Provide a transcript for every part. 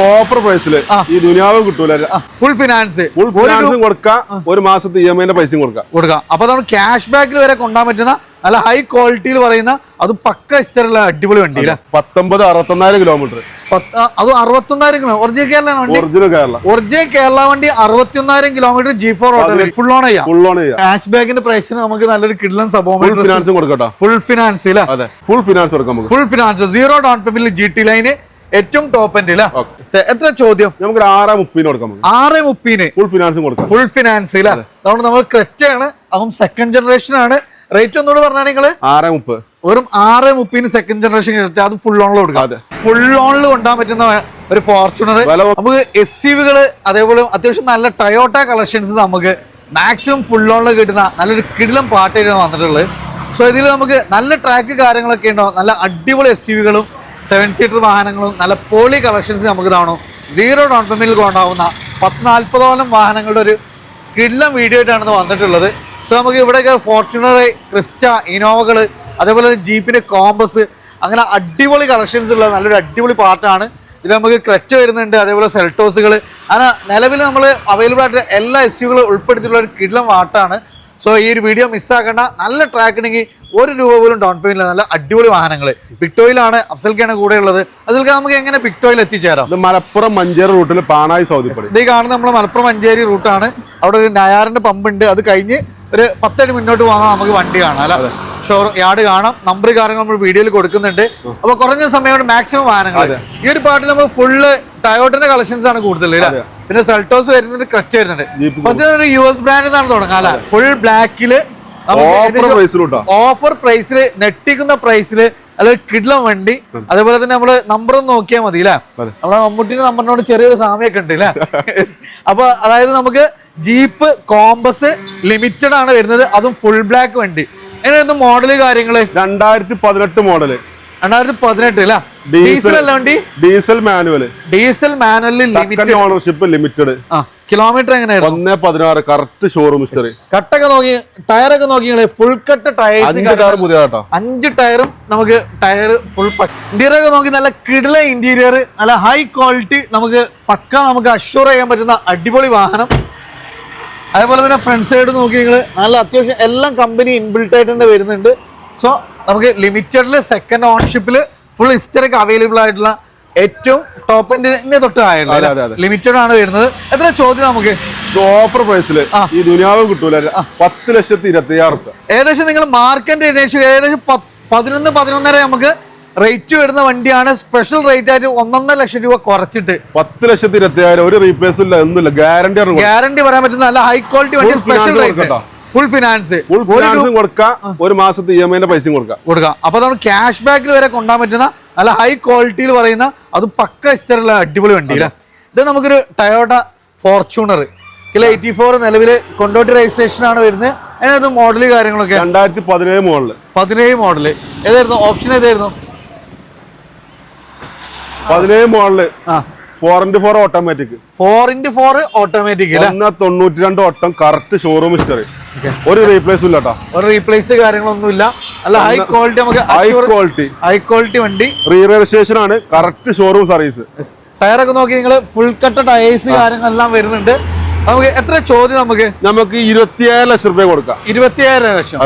Offer പ്രൈസിൽ ഈ ദുനിയാവ് കിട്ടൂല. ഫുൾ ഫിനാൻസ് ഫുൾ ഫിനാൻസും കൊടുക്കാം ഒരു മാസത്തെ ഇ എം ഐന്റെ പൈസയും കൊടുക്കാം. കൊടുക്കാം. അപ്പൊ നമ്മൾ ക്യാഷ് ബാക്കിൽ വരെ കൊണ്ടാൻ പറ്റുന്ന നല്ല ഹൈ ക്വാളിറ്റിയിൽ പറയുന്ന അത് പക്ക ഇഷ്ടമുള്ള അടിപൊളി വണ്ടി പത്തൊമ്പത് അറുപത്തൊന്നായിരം കിലോമീറ്റർ അത് അറുപത്തൊന്നായിരം കിലോ ഒറിജിനൽ കേരള വണ്ടി? ഒറിജിനൽ കേരള. ഒറിജിനൽ കേരള വണ്ടി അറുപത്തിയൊന്നായിരം kilometre G four full on ചെയ്യാം. ഫുൾ ഓൺ ചെയ്യാം. ക്യാഷ് ബാക്കിന്റെ പ്രൈസിന് നമുക്ക് നല്ലൊരു കിഡ്ലൻ സബോമീറ്റർ ഫിനാൻസും കൊടുക്കട്ടോ ഫുൾ ഫിനാൻസ് ഫുൾ ഫിനാൻസ് കൊടുക്കാം full finance zero down payment G T line ഏറ്റവും ടോപ്പ് എൻഡ് എത്ര ചോദ്യം? നമുക്ക് ആറ് മുപ്പതിന് കൊടുക്കാം ആറ് മുപ്പതിന്. ഫുൾ ഫിനാൻസ് കൊടുക്കാം. ഫുൾ ഫിനാൻസ് ഇല്ല അതുകൊണ്ട് നമ്മൾ ക്രെറ്റ ആണ്. അതും സെക്കൻഡ് ജനറേഷൻ ആണ്. റേറ്റ് ഒന്നുകൂടെ പറഞ്ഞാൽ നിങ്ങൾ? ആറ് മുപ്പത്. വെറും ആറ് മുപ്പതിന് സെക്കൻഡ് ജനറേഷൻ ക്രെറ്റ അത് ഫുൾ ഓണിൽ കൊടുക്കാം. അതെ. ഫുൾ ഓണിൽ കൊണ്ടാൻ പറ്റുന്ന ഒരു ഫോർച്യൂണർ നമുക്ക് എസ് സി വികൾ അതേപോലെ അത്യാവശ്യം നല്ല ടയോട്ട കളക്ഷൻസ് നമുക്ക് മാക്സിമം ഫുൾ ഓണിൽ കിട്ടുന്ന നല്ലൊരു കിടിലം പാട്ടായിട്ടാണ് വന്നിട്ടുള്ളത്. സോ ഇതിൽ നമുക്ക് നല്ല ട്രാക്ക് കാര്യങ്ങളൊക്കെ ഉണ്ടാവും നല്ല അടിപൊളി എസ് സി വികളും സെവൻ സീറ്റർ വാഹനങ്ങളും നല്ല പോളി കളക്ഷൻസ് നമുക്ക് കാണും. സീറോ ഡൗൺ പേയ്മെന്റിൽ കൊണ്ടാവുന്ന പത്ത് നാൽപ്പതോളം വാഹനങ്ങളുടെ ഒരു കിള്ളം വീഡിയോ ആയിട്ടാണ് ഇത് വന്നിട്ടുള്ളത്. സോ നമുക്ക് ഇവിടെയൊക്കെ ഫോർച്യൂണർ ക്രിസ്റ്റ ഇനോവകൾ അതേപോലെ തന്നെ ജീപ്പിന്റെ കോമ്പസ് അങ്ങനെ അടിപൊളി കളക്ഷൻസ് ഉള്ള നല്ലൊരു അടിപൊളി പാർട്ടാണ് ഇതിൽ നമുക്ക് ക്രെറ്റ വരുന്നുണ്ട് അതേപോലെ സെൽട്ടോസുകൾ അങ്ങനെ നിലവിൽ നമ്മൾ അവൈലബിൾ ആയിട്ട് എല്ലാ എസ് യുകളും ഉൾപ്പെടുത്തിയിട്ടുള്ള ഒരു കിള്ളം വാട്ടാണ് സോ ഈ ഒരു വീഡിയോ മിസ്സാക്കേണ്ട നല്ല ട്രാക്ക് ഉണ്ടെങ്കിൽ ഒരു രൂപ പോലും ഡൗൺ പേയ്മെന്റ് നല്ല അടിപൊളി വാഹനങ്ങൾ പിക്ടോയിലാണ് അഫ്സൽക്കാണ് കൂടെ ഉള്ളത്. അതിൽക്ക് നമുക്ക് എങ്ങനെ പിക്ടോയിൽ എത്തിച്ചേരാം? മലപ്പുറം മഞ്ചേരി റൂട്ടിൽ പാണായി സൗദിപ്പടി ഇത് കാണുന്ന നമ്മൾ മലപ്പുറം മഞ്ചേരി റൂട്ടാണ്. അവിടെ ഒരു നയാറിന്റെ പമ്പ് ഉണ്ട് അത് കഴിഞ്ഞ് ഒരു പത്തടി മുന്നോട്ട് പോകാൻ നമുക്ക് വണ്ടി കാണാം അല്ല? ഷോ യാർഡ് കാണാം. നമ്പർ കാര്യങ്ങൾ നമ്മൾ വീഡിയോയിൽ കൊടുക്കുന്നുണ്ട്. അപ്പൊ കുറഞ്ഞ സമയം കൊണ്ട് മാക്സിമം വാഹനങ്ങൾ ഈ ഒരു പാട്ടിൽ നമ്മൾ ഫുള്ള് ടയോട്ടിന്റെ കളക്ഷൻസ് ആണ് കൂടുതൽ പിന്നെ സൾട്ടോസ് വരുന്നുണ്ട്. ക്രച്ച് വരുന്നുണ്ട് പക്ഷേ ഒരു യു എസ് ബ്രാൻഡ് നിന്നാണ് തുടങ്ങാല ഫുൾ ബ്ലാക്കിൽ ഓഫർ പ്രൈസിൽ നെട്ടിക്കുന്ന പ്രൈസിൽ അല്ല കിഡ്ലം വണ്ടി. അതേപോലെ തന്നെ നമ്മൾ നമ്പർ ഒന്ന് നോക്കിയാൽ മതി അല്ലേ നമ്മളെ മമ്മൂട്ടിന്റെ നമ്പറിനോട് ചെറിയൊരു സാമ്യമൊക്കെ ഉണ്ട് അല്ലേ അപ്പൊ അതായത് നമുക്ക് ജീപ്പ് കോമ്പസ് ലിമിറ്റഡ് ആണ് വരുന്നത്. അതും ഫുൾ ബ്ലാക്ക് വണ്ടി. എങ്ങനെയായിരുന്നു മോഡൽ കാര്യങ്ങൾ? രണ്ടായിരത്തി പതിനെട്ട് മോഡൽ രണ്ടായിരത്തി പതിനെട്ട് അല്ല? ഡീസൽ അല്ല വണ്ടി? ഡീസൽ മാനുവൽ ഡീസൽ മാനുവലിൽ ലിമിറ്റഡ് ഓണർഷിപ്പ് ലിമിറ്റഡ് കിലോമീറ്റർ എങ്ങനെയായിരുന്നു? ഒന്നേ പതിനാറ് കറക്റ്റ് ഷോറൂം ഹിസ്റ്ററി കട്ടൊക്കെ നോക്കി ടയറൊക്കെ നോക്കി ഫുൾ കട്ട് ടയർ അഞ്ച് കാർ പുതിയ കേട്ടോ. അഞ്ച് ടയറും നമുക്ക് ടയർ ഫുൾ ഇന്റീരിയർ ഒക്കെ നോക്കി നല്ല കിടില ഇന്റീരിയർ നല്ല ഹൈ ക്വാളിറ്റി നമുക്ക് പക്ക നമുക്ക് അഷ്യൂർ ചെയ്യാൻ പറ്റുന്ന അടിപൊളി വാഹനം. അതേപോലെ തന്നെ ഫ്രണ്ട് സൈഡ് നോക്കി നിങ്ങൾ നല്ല അത്യാവശ്യം എല്ലാം കമ്പനി ഇൻബിൽട്ട് ആയിട്ട് തന്നെ വരുന്നുണ്ട്. സോ നമുക്ക് ലിമിറ്റഡിൽ സെക്കൻഡ് ഓണർഷിപ്പിൽ ഫുൾ ഹിസ്റ്ററിക്ക് അവൈലബിൾ ആയിട്ടുള്ള ഏറ്റവും ടോപ്പ് എൻഡിന്റെ തൊട്ട് അതെ. ലിമിറ്റഡ് ആണ് വരുന്നത്. എത്ര ചോദ്യം നമുക്ക്? ഓഫർ പ്രൈസിൽ ഈ ദുനിയാവ് കിട്ടൂല. പത്ത് ലക്ഷത്തി ഇരുപത്തി അയ്യായിരം ഏകദേശം നിങ്ങൾ മാർക്കറ്റ് അന്വേഷിച്ച് ഏകദേശം പതിനൊന്ന് പതിനൊന്നര നമുക്ക് റേറ്റ് വരുന്ന വണ്ടിയാണ്. സ്പെഷ്യൽ റേറ്റ് ആയിട്ട് ഒന്നൊന്നര ലക്ഷം രൂപ കുറച്ചിട്ട്. പത്ത് ലക്ഷത്തി ഇരുപത്തി ഒരു റീപ്ലേസ് ഇല്ല ഒന്നുമില്ല. ഗ്യാരണ്ടി ഗ്യാരണ്ടി പറയാൻ പറ്റുന്ന നല്ല ഹൈ ക്വാളിറ്റി വണ്ടി special rate. Full finance full ഫിനാൻസും കൊടുക്കാം. ഒരു മാസത്തെ ഇ എം ഐന്റെ പൈസയും കൊടുക്കാം. കൊടുക്കാം. അപ്പൊ നമ്മൾ ക്യാഷ് ബാക്കിൽ വരെ കൊണ്ടാൻ പറ്റുന്ന നല്ല ഹൈ ക്വാളിറ്റിയിൽ പറയുന്ന അത് പക്ക ഇഷ്ടമുള്ള അടിപൊളി വണ്ടി അല്ലേ? ഇത് നമുക്കൊരു Toyota Fortuner kilo eighty four നിലവിൽ കൊണ്ടോട്ടി രജിസ്ട്രേഷൻ ആണ് വരുന്നത്. അതിനകത്ത് മോഡൽ കാര്യങ്ങളൊക്കെ. രണ്ടായിരത്തി പതിനേഴ് മോഡൽ. പതിനേഴ് മോഡൽ ഏതായിരുന്നു? ഓപ്ഷൻ ഏതായിരുന്നു? പതിനേഴ് മോഡൽ ആ. Four into four automatic four into four automatic തൊണ്ണൂറ്റി രണ്ട് ഓട്ടം കറക്റ്റ് ഷോറൂം ഹിസ്റ്ററി ഒരു റീപ്ലേസും ഇല്ല കേട്ടോ ഒരു റീപ്ലേസ് കാര്യങ്ങളൊന്നും ഇല്ല അല്ല ഹൈ ക്വാളിറ്റി നമുക്ക് ഹൈ ക്വാളിറ്റി ഹൈ ക്വാളിറ്റി വണ്ടി. റീ രജിസ്ട്രേഷൻ ആണ്. കറക്റ്റ് ഷോറൂം സർവീസ് ടയറൊക്കെ നോക്കി നിങ്ങൾ ഫുൾ കട്ട ടയേഴ്സ് കാര്യങ്ങളെല്ലാം വരുന്നുണ്ട്. നമുക്ക് എത്ര ചോദ്യം നമുക്ക്? നമുക്ക് ഇരുപത്തിയേഴ് ലക്ഷം രൂപ കൊടുക്കാം. ഇരുപത്തിയായിരം ലക്ഷം.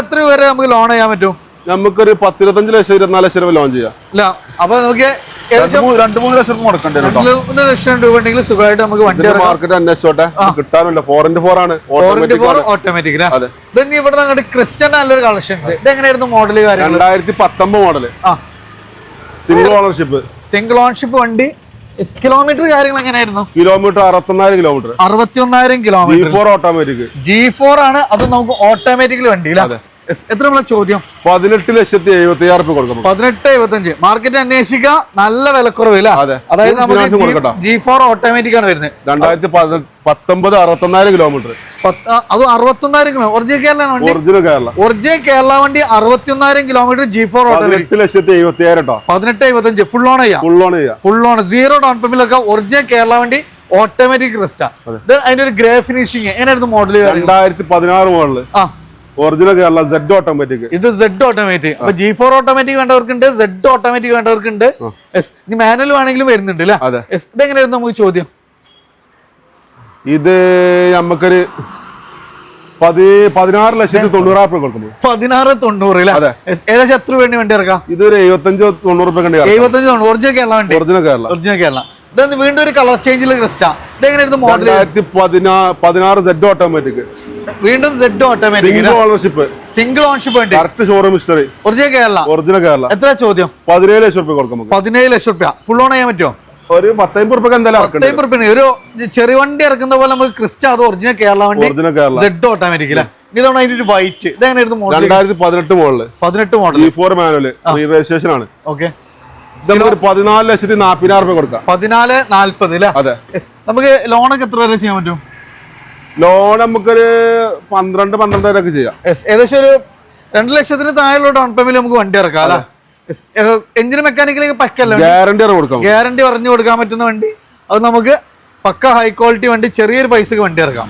എത്ര വരെ നമുക്ക് ലോൺ ചെയ്യാൻ പറ്റും? നമുക്കൊരു പത്തിരുപത്തഞ്ച് ലക്ഷം ഇരുപത്തിനാല് ലക്ഷം രൂപ ലോൺ ചെയ്യാം. അല്ല അപ്പൊ നമുക്ക് രണ്ട് മൂന്ന് ലക്ഷം രൂപ കൊടുക്കേണ്ടി വരും കേട്ടോ. രണ്ട് ലക്ഷം രൂപ ഉണ്ടെങ്കിൽ സുഖമായിട്ട് നമുക്ക് വണ്ടി ഇതിന്റെ മാർക്കറ്റ് അന്വേഷിച്ചോട്ടെ. കിട്ടാനില്ല. ഫോർ ഇന്റു ഫോർ ആണ്. ഫോർ ഇന്റു ഓട്ടോമാറ്റിക് ഫോർ ആണ്. ഓട്ടോമാറ്റിക് അതെ. ഇതന്നെ ഇവിടെ അങ്ങോട്ട് ക്രിസ്ത്യൻ നല്ലൊരു കളക്ഷൻസ് ഇത് എങ്ങനെയായിരുന്നു മോഡൽ കാര്യങ്ങൾ രണ്ടായിരത്തി പത്തൊമ്പത് മോഡൽ ആ. സിംഗിൾ ഓണർഷിപ്പ് സിംഗിൾ ഓൺഷിപ്പ് വണ്ടി. കിലോമീറ്റർ കാര്യങ്ങൾ എങ്ങനെയായിരുന്നു? കിലോമീറ്റർ അറുപത്തൊന്നായിരം kilometre അറുപത്തിയൊന്നായിരം G kilometre four automatic G four ആണ്. അത് നമുക്ക് ഓട്ടോമാറ്റിക്കലി വണ്ടിയില്ല. എത്ര നമ്മളെ ചോദ്യം? പതിനെട്ട് ലക്ഷത്തി എഴുപത്തി ആയിരം രൂപ കൊടുക്കണം പതിനെട്ട് എഴുപത്തഞ്ച് മാർക്കറ്റ് അന്വേഷിക്കുക നല്ല വിലക്കുറവ് അതെ. അതായത് നമുക്ക്. ജി ഫോർ ഓട്ടോമാറ്റിക് ആണ് വരുന്നത്. രണ്ടായിരത്തി പതി- പത്തൊമ്പത് അറുപത്തൊന്നായിരം കിലോമീറ്റർ അത് അറുപത്തൊന്നായിരം കിലോ ഒറിജിനൽ കേരള വണ്ടി? ഒറിജിനൽ കേരള ഒറിജിനൽ കേരള വണ്ടി അറുപത്തിയൊന്നായിരം കിലോമീറ്റർ ജി ഫോർ പതിനെട്ട് ലക്ഷത്തി എഴുപത്തി ആയിരം പതിനെട്ട് എഴുപത്തഞ്ച് ഫുൾ ഓൺ ചെയ്യാം. ഫുൾ ഓൺ ചെയ്യാം. ഫുൾ ഓൺ സീറോ ഡൗൺ പേയ്മെന്റിലൊക്കെ ഒറിജിനൽ കേരള വണ്ടി ഓട്ടോമാറ്റിക് റിസ്റ്റ അതിന്റെ ഒരു ഗ്രേ ഫിനിഷിങ് എങ്ങനെയായിരുന്നു മോഡൽ രണ്ടായിരത്തി പതിനാറ് മോഡൽ ആ. ഒറിജിനൽ കേരള സെഡ് ഓട്ടോമാറ്റിക് ഇത് സെഡ് ഓട്ടോമാറ്റിക് അപ്പൊ ജി ഫോർ ഓട്ടോമാറ്റിക് വേണ്ടവർക്കുണ്ട് സെഡ് ഓട്ടോമാറ്റിക് വേണ്ടവർക്കുണ്ട്. ഇനി മാനുവൽ ആണെങ്കിലും വരുന്നുണ്ട് അല്ലേ അതെ. എസ് ഇതെങ്ങനെയായിരുന്നു നമുക്ക് ചോദ്യം? ഇത് നമുക്കൊരു പതി പതിനാറ് ലക്ഷത്തി തൊണ്ണൂറായിരം രൂപ കൊടുക്കുന്നു പതിനാറ് തൊണ്ണൂറ്. ഏകദേശം എത്ര വേണ്ടി വണ്ടി ഇറക്കാം? ഇതൊരു എഴുപത്തഞ്ചോ തൊണ്ണൂറ് രൂപ കണ്ടി എഴുപത്തഞ്ച് ഒറിജിനൽ കേരള വണ്ടി. ഒറിജിനൽ കേരള ഒറിജിനൽ കേരള ഇതെന്ന് വീണ്ടും ഒരു കളർ ചേഞ്ചിൽ ക്രിസ്റ്റാ. ഇതെങ്ങനെയായിരുന്നു മോഡൽ രണ്ടായിരത്തി പതിനാ പതിനാറ് സെഡ് ഓട്ടോമാറ്റിക് വീണ്ടും Z automatic single ownership single ownership വണ്ടി. Correct showroom history original Kerala original Kerala എത്ര ചോദ്യം? പതിനേഴ് ലക്ഷം കൊടുക്കാം പതിനേഴ് ലക്ഷം റുപ്യ ഫുൾ ഓൺ ചെയ്യാൻ പറ്റുമോ? ഒരു പത്തമ്പത് എന്തായാലും റുപ്യ ഒരു ചെറിയ വണ്ടി ഇറക്കുന്ന പോലെ നമുക്ക് ക്രിസ്റ്റ അത് ഒറിജിനൽ കേരള വണ്ടി ഒറിജിനൽ കേരള സെഡ് ഓട്ടോമാറ്റിക് അല്ലേ ഇതാണ് അതിന്റെ ഒരു വൈറ്റ് ഇതെങ്ങനെയായിരുന്നു മോഡൽ രണ്ടായിരത്തി പതിനെട്ട് മോഡൽ പതിനെട്ട് മോഡൽ ഫോർ മാനുവൽ രജിസ്ട്രേഷൻ ആണ്. ഓക്കെ പതിനാല് ലക്ഷത്തി നാപ്പതിനായിരം രൂപ കൊടുക്കാം. പതിനാല് നാല്പത് അതെ. നമുക്ക് ലോണൊക്കെ എത്ര വരെ ചെയ്യാൻ പറ്റും? ലോൺ നമുക്കൊരു പന്ത്രണ്ട് പന്ത്രണ്ടായിരം ഒക്കെ ചെയ്യാം. ഏകദേശം ഒരു രണ്ട് ലക്ഷത്തിന് താഴെയുള്ള ഡൗൺ പേയ്മെന്റ് നമുക്ക് വണ്ടി ഇറക്കാം അല്ലേ? എഞ്ചിന് മെക്കാനിക്കലൊക്കെ പക്കല്ല ഗ്യാരണ്ടി കൊടുക്കാം ഗ്യാരണ്ടി പറഞ്ഞു കൊടുക്കാൻ പറ്റുന്ന വണ്ടി. അത് നമുക്ക് പക്ക ഹൈ ക്വാളിറ്റി വണ്ടി ചെറിയൊരു പൈസക്ക് വണ്ടി ഇറക്കാം.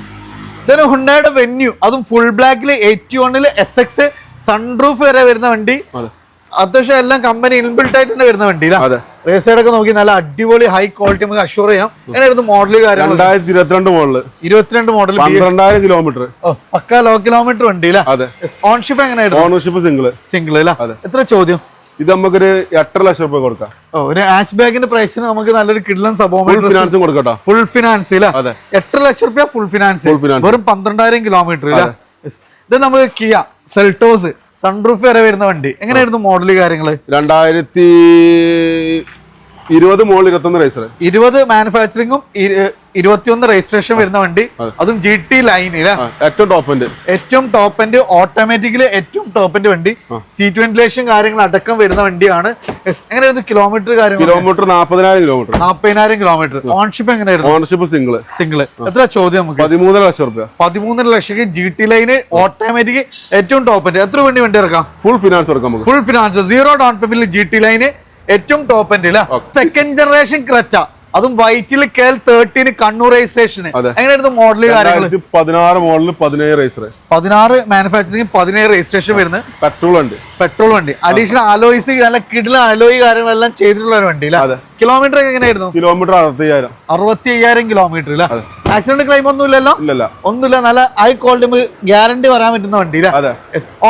ഇതിന് ഹുണ്ടായുടെ വെന്യൂ അതും ഫുൾ ബ്ലാക്കിൽ എയ്റ്റി വണ്ണിൽ എസ് എക്സ് സൺറൂഫ് വരെ വരുന്ന വണ്ടി. അത്യാവശ്യം എല്ലാം കമ്പനി ഇൻബിൽട്ട് ആയിട്ട് തന്നെ വരുന്ന വണ്ടി റേസൈഡ് ഒക്കെ നോക്കി നല്ല അടിപൊളി ഹൈ ക്വാളിറ്റി നമുക്ക് അഷ്യൂർ ചെയ്യാം. എങ്ങനെയായിരുന്നു മോഡൽ കാര്യം രണ്ടായിരത്തി ഇരുപത്തിരണ്ട് മോഡൽ ഇരുപത്തിരണ്ട് മോഡൽ പന്ത്രണ്ടായിരം കിലോമീറ്റർ പക്ക ലോ കിലോമീറ്റർ വണ്ടി ഓൺഷിപ്പ് എങ്ങനെയായിരുന്നു? ഓണർഷിപ്പ് സിംഗിൾ സിംഗിൾ അല്ലേ. എത്ര ചോദ്യം? ഇത് നമുക്കൊരു എട്ടര ലക്ഷം രൂപ കൊടുക്കാം. ഒരു ആഷ് ബാഗിന്റെ പ്രൈസിന് നമുക്ക് നല്ലൊരു കിഡ്ലൻ ഫിനാൻസും കൊടുക്കട്ടോ. ഫുൾ ഫിനാൻസ് എട്ടര അതെ. ലക്ഷം റുപ്യ ഫുൾ ഫിനാൻസ് വെറും പന്ത്രണ്ടായിരം കിലോമീറ്റർ ഇത് നമുക്ക് കിയ സെൽട്ടോസ് സൺറൂഫ് വരെ വരുന്ന വണ്ടി. എങ്ങനെയായിരുന്നു മോഡൽ കാര്യങ്ങൾ രണ്ടായിരത്തി ഇരുപത് മോഡൽ ഇരുപത്തൊന്ന് റേസർ ഇരുപത് മാനുഫാക്ചറിങ്ങും ഇരുപത്തിയൊന്ന് രജിസ്ട്രേഷൻ വരുന്ന വണ്ടി. അതും ജി ടി ലൈനിൽ ഏറ്റവും ടോപ്പ് ഏറ്റവും ടോപ്പ് എൻഡ് ഓട്ടോമാറ്റിക്കലി ഏറ്റവും ടോപ്പ് എൻഡ് വണ്ടി. സീറ്റ് വെന്റിലേഷൻ കാര്യങ്ങൾ അടക്കം വരുന്ന വണ്ടിയാണ്. എങ്ങനെയായിരുന്നു കിലോമീറ്റർ കാര്യം കിലോമീറ്റർ നാൽപ്പതിനായിരം കിലോമീറ്റർ നാൽപ്പതിനായിരം കിലോമീറ്റർ ഓൺഷിപ്പ് എങ്ങനെയായിരുന്നു? ഓൺഷിപ്പ് സിംഗിൾ സിംഗിൾ എത്ര ചോദ്യം നമുക്ക്? പതിമൂന്നര ലക്ഷം റുപ്യ പതിമൂന്നര lakh G T line automatic ഏറ്റവും ടോപ്പ് എൻഡ് എത്ര വണ്ടി വണ്ടി ഇറക്കാം? ഫുൾ ഫിനാൻസ് ഇറക്കാം ഫുൾ ഫിനാൻസ് സീറോ ഡൗൺ പേയ്മെന്റിൽ ജി ടി ലൈന് ഏറ്റവും ടോപ്പ് എൻഡ് സെക്കൻഡ് ജനറേഷൻ ക്രച്ച അതും വൈറ്റിൽ കേൾ തേർട്ടീന് കണ്ണൂർ രജിസ്ട്രേഷന്. അതെ. എങ്ങനെയായിരുന്നു മോഡൽ കാര്യങ്ങൾ പതിനാറ് മോഡൽ പതിനേഴ് രജിസ്റ്റർ പതിനാറ് മാനുഫാക്ചറിങ് പതിനേഴ് രജിസ്ട്രേഷൻ വരുന്നത്. പെട്രോൾ വണ്ടി. പെട്രോൾ വണ്ടി. അഡീഷണൽ അലോയ്സ് നല്ല കിടില അലോയി കാര്യങ്ങളെല്ലാം ചെയ്തിട്ടുള്ള ഒരു വണ്ടി അതെ. കിലോമീറ്റർ എങ്ങനെയായിരുന്നു? കിലോമീറ്റർ അറുപത്തയ്യായിരം. അറുപത്തി അയ്യായിരം കിലോമീറ്റർ ഇല്ല ആക്സിഡന്റ് ക്ലെയിം ഒന്നും ഇല്ലല്ലോ. ഇല്ലല്ല ഒന്നുമില്ല. നല്ല ഹൈ ക്വാളിറ്റി ഗ്യാരണ്ടി വരാൻ പറ്റുന്ന വണ്ടി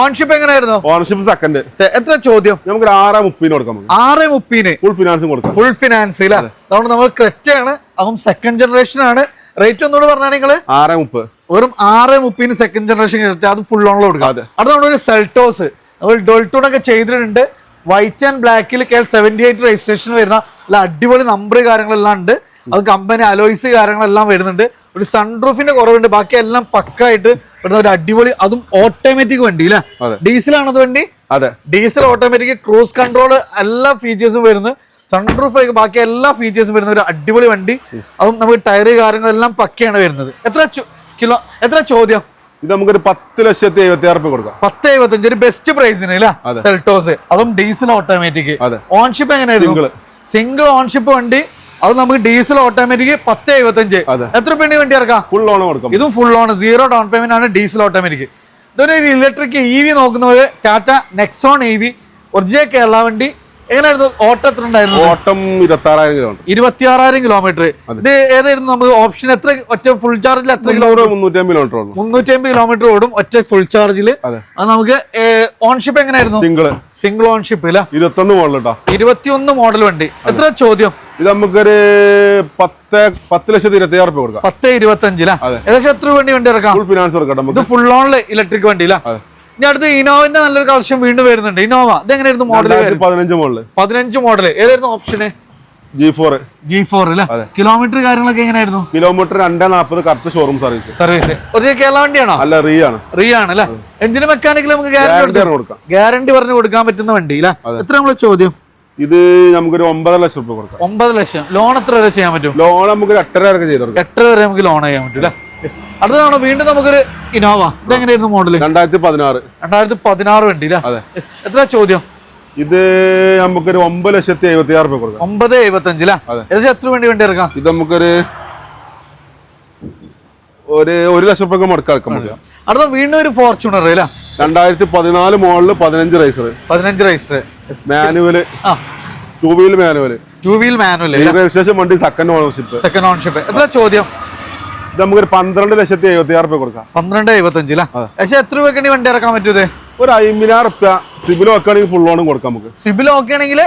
ഓൺഷിപ്പ് എങ്ങനെയായിരുന്നു? ഓൺഷിപ്പ് സെക്കൻഡ് എത്ര ചോദ്യം? നമുക്ക് ആറ് മുപ്പതിന് കൊടുക്കാം ആറ് മുപ്പതിന്. ഫുൾ ഫിനാൻസ് കൊടുക്കാം. ഫുൾ ഫിനാൻസ് ഇല്ല അതുകൊണ്ട് നമ്മൾ ക്രെറ്റയാണ് അപ്പം സെക്കൻഡ് ജനറേഷൻ ആണ്. റേറ്റ് ഒന്നുകൂടെ പറഞ്ഞാൽ നിങ്ങൾ? ആറ് മുപ്പത്. വെറും ആറ് മുപ്പതിന് സെക്കൻഡ് ജനറേഷൻ ക്രെറ്റ അത് ഫുൾ ഓണിൽ കൊടുക്കാം. അത്. നമ്മൾ നമ്മളൊരു സെൽട്ടോസ് നമ്മൾ ഡോൾട്ടൂൺ ഒക്കെ ചെയ്തിട്ടുണ്ട്. വൈറ്റ് ആൻഡ് ബ്ലാക്കിൽ കെ സെവന്റി എയ്റ്റ് രജിസ്ട്രേഷൻ വരുന്ന നല്ല അടിപൊളി നമ്പർ കാര്യങ്ങളെല്ലാം ഉണ്ട്. അത് കമ്പനി അലോയ്സ് കാര്യങ്ങളെല്ലാം വരുന്നുണ്ട്. ഒരു സൺറൂഫിന്റെ കുറവുണ്ട്. ബാക്കി എല്ലാം പക്കായിട്ട് വരുന്ന ഒരു അടിപൊളി അതും ഓട്ടോമാറ്റിക് വണ്ടി അല്ലേ ഡീസലാണോ അത് വണ്ടി? അതെ. ഡീസൽ ഓട്ടോമാറ്റിക് ക്രൂസ് കൺട്രോൾ എല്ലാ ഫീച്ചേഴ്സും വരുന്നു. സൺറൂഫ് ബാക്കി എല്ലാ ഫീച്ചേഴ്സും വരുന്ന ഒരു അടിപൊളി വണ്ടി. അതും നമുക്ക് ടയർ കാര്യങ്ങളെല്ലാം പക്കയാണ് വരുന്നത്. എത്ര കിലോ എത്ര ചോദ്യം? ഇത് നമുക്കൊരു പത്ത് ലക്ഷത്തി എഴുപത്തി ആറ് രൂപ കൊടുക്കാം. പത്ത് എഴുപത്തഞ്ച് ഒരു ബെസ്റ്റ് പ്രൈസിന്. സെൽട്ടോസ് അതും. Diesel automatic. ഓൺഷിപ്പ് എങ്ങനെയായിരുന്നു. സിംഗിൾ ഓൺഷിപ്പ് വണ്ടി അത് നമുക്ക് ഡീസൽ ഓട്ടോമാറ്റിക് പത്ത് എഴുപത്തഞ്ച്. എത്ര പെണ്ണി വണ്ടി ഇറക്കാം? ഫുൾ ലോൺ കൊടുക്കാം. ഇതും full on zero down payment ആണ് ഡീസൽ ഓട്ടോമാറ്റിക് ഇതൊരു electric E V നോക്കുന്നവര് Tata Nexon E V original Kerala വണ്ടി എങ്ങനെയായിരുന്നു ഓട്ടം എത്ര ഉണ്ടായിരുന്നു? ഓട്ടം ഇരുപത്തി ആറായിരം കിലോമീറ്റർ ഇരുപത്തിയാറായിരം കിലോമീറ്റർ ഇത് ഏതായിരുന്നു നമുക്ക് ഓപ്ഷൻ എത്ര ഒറ്റ ഫുൾ ചാർജിൽ എത്ര കിലോമീറ്റർ മുന്നൂറ്റി അമ്പത് കിലോമീറ്റർ ഓടും. മുന്നൂറ്റി അമ്പത് കിലോമീറ്റർ ഓടും ഒറ്റ ഫുൾ ചാർജിൽ അതെ. നമുക്ക് ഓൺഷിപ്പ് എങ്ങനെയായിരുന്നു? സിംഗിൾ സിംഗിൾ ഓൺഷിപ്പ് ഇല്ല ഇരുപത്തൊന്ന് മോഡൽ കേട്ടോ ഇരുപത്തിയൊന്ന് മോഡൽ വണ്ടി. എത്ര ചോദ്യം? ഇത് നമുക്കൊരു പത്ത് പത്ത് ലക്ഷത്തി ഇരുപത്തി ആറ് രൂപ കൊടുക്കാം. പത്ത് ഇരുപത്തി അഞ്ചിലാ ഏകദേശം എത്ര വണ്ടി വണ്ടി ഇറക്കാം? ഫുൾ ഫിനാൻസ് കൊടുക്കാം ഇത് ഫുൾ ഓൺ ഇലക്ട്രിക് വണ്ടിയിലാ. ഇനി അടുത്ത് ഇനോവന്റെ നല്ലൊരു കളക്ഷൻ വീണ്ടും വരുന്നുണ്ട്. ഇനോവ ഇത് എങ്ങനെയായിരുന്നു മോഡൽ പതിനഞ്ച് മോഡൽ പതിനഞ്ച് മോഡൽ ഏതായിരുന്നു option G four G four അല്ലേ? കിലോമീറ്റർ കാര്യങ്ങളൊക്കെ എങ്ങനെയായിരുന്നു? കിലോമീറ്റർ രണ്ടേ നാൽപ്പത് കറക്റ്റ് ഷോറൂം സർവീസ് സർവീസ് ഒരു കേരള വണ്ടിയാണോ? അല്ല റീ ആണ്. റീ ആണ് അല്ലേ? എഞ്ചിന് മെക്കാനിക്കൽ നമുക്ക് ഗ്യാരണ്ടി കൊടുക്കാം. ഗ്യാരണ്ടി പറഞ്ഞു കൊടുക്കാൻ പറ്റുന്ന വണ്ടി അല്ലേ? എത്ര നമ്മളെ ചോദ്യം? ഇത് നമുക്കൊരു ഒമ്പത് ലക്ഷം രൂപ കൊടുക്കാം. ഒമ്പത് ലക്ഷം. ലോൺ എത്ര വരെ ചെയ്യാൻ പറ്റും? ലോൺ നമുക്ക് എട്ടര വരെ ചെയ്ത് കൊടുക്കാം. എട്ടര വരെ നമുക്ക് ലോൺ ചെയ്യാൻ പറ്റും അല്ലേ? അടുത്തതാണ് വീണ്ടും നമുക്കൊരു ഇനോവ ഇതെങ്ങനെയായിരുന്നു മോഡൽ രണ്ടായിരത്തി പതിനാറ് രണ്ടായിരത്തി പതിനാറ് വണ്ടി അല്ലേ എത്ര ചോദ്യം? ഇത് നമുക്കൊരു ഒമ്പത് ലക്ഷത്തി എഴുപത്തി ആറ് രൂപ കൊടുക്കാം ഒമ്പത് എഴുപത്തി അല്ലേ ഏകദേശം എത്ര വേണ്ടി വേണ്ടി ഇറക്കാം? ഇത് നമുക്കൊരു ഒരു ഒരു ലക്ഷം രൂപ മുടക്കാം അടുത്ത വീണ്ടും ഒരു ഫോർച്യൂണർ അല്ലേ? രണ്ടായിരത്തി പതിനാല് മോഡൽ പതിനഞ്ച് റൈസർ പതിനഞ്ച് riser manual. Two wheel manual two wheel manual registration വണ്ടി സെക്കൻഡ് ഓണർഷിപ്പ് സെക്കൻഡ് ഓൺഷിപ്പ് എത്ര ചോദ്യം? ഇത് നമുക്കൊരു പന്ത്രണ്ട് ലക്ഷത്തി എഴുപത്തി ആറ് രൂപ കൊടുക്കാം. പന്ത്രണ്ട് എഴുപത്തി അല്ലേ പക്ഷെ എത്ര രൂപയ്ക്കാണ് വണ്ടി ഇറക്കാൻ പറ്റൂത് ഒരു അമ്പതിനായിരം റുപ്യ സിബിൽ വെക്കുകയാണെങ്കിൽ ഫുൾ ഓണും കൊടുക്കാം നമുക്ക്. സിബിൽ ഓക്കെ ആണെങ്കിൽ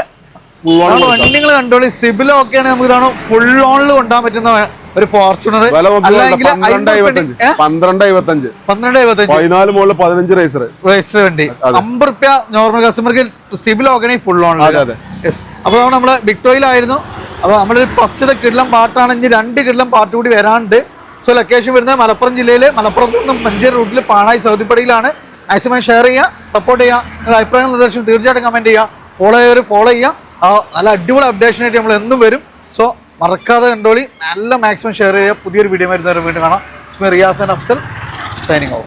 വണ്ടി നിങ്ങൾ കണ്ടോളി. സിബിൽ ഓക്കെ ആണെങ്കിൽ നമുക്ക് ഇതാണ് ഫുൾ ഓണിൽ കൊണ്ടാൻ പറ്റുന്ന ഒരു ഫോർച്യൂണർ പന്ത്രണ്ട് എഴുപത്തഞ്ച്. പന്ത്രണ്ട് എഴുപത്തഞ്ച്. പതിനാല് പതിനഞ്ച് റേസർ വണ്ടി. അമ്പത് റുപ്യ നോർമൽ കസ്റ്റമർക്ക് സിബിൽ ഓക്കെ ഫുൾ ഓൺ അപ്പൊ നമ്മൾ ബിക്ടോയിലായിരുന്നു അപ്പോൾ നമ്മളൊരു ഫസ്റ്റ് കിടലം പാട്ടാണെങ്കിൽ രണ്ട് കിടലം പാട്ട് കൂടി വരാണ്ട് സോ ലൊക്കേഷൻ വരുന്നത് മലപ്പുറം ജില്ലയിൽ മലപ്പുറത്ത് നിന്നും മഞ്ചേരി റൂട്ടിൽ പാണായി സൗദിപ്പടിയിലാണ്. മാക്സിമം ഷെയർ ചെയ്യുക സപ്പോർട്ട് ചെയ്യുക നിങ്ങളുടെ അഭിപ്രായം നിർദ്ദേശം തീർച്ചയായിട്ടും കമന്റ് ചെയ്യുക. ഫോളോ ചെയ്യവർ ഫോളോ ചെയ്യുക. നല്ല അടിപൊളി അപ്ഡേഷൻ ആയിട്ട് നമ്മൾ എന്നും വരും. സോ മറക്കാതെ കണ്ടോളി. നല്ല മാക്സിമം ഷെയർ ചെയ്യുക. പുതിയൊരു വീഡിയോ വരുന്നവരെ വീണ്ടും കാണാം. Riyas and Afsal signing off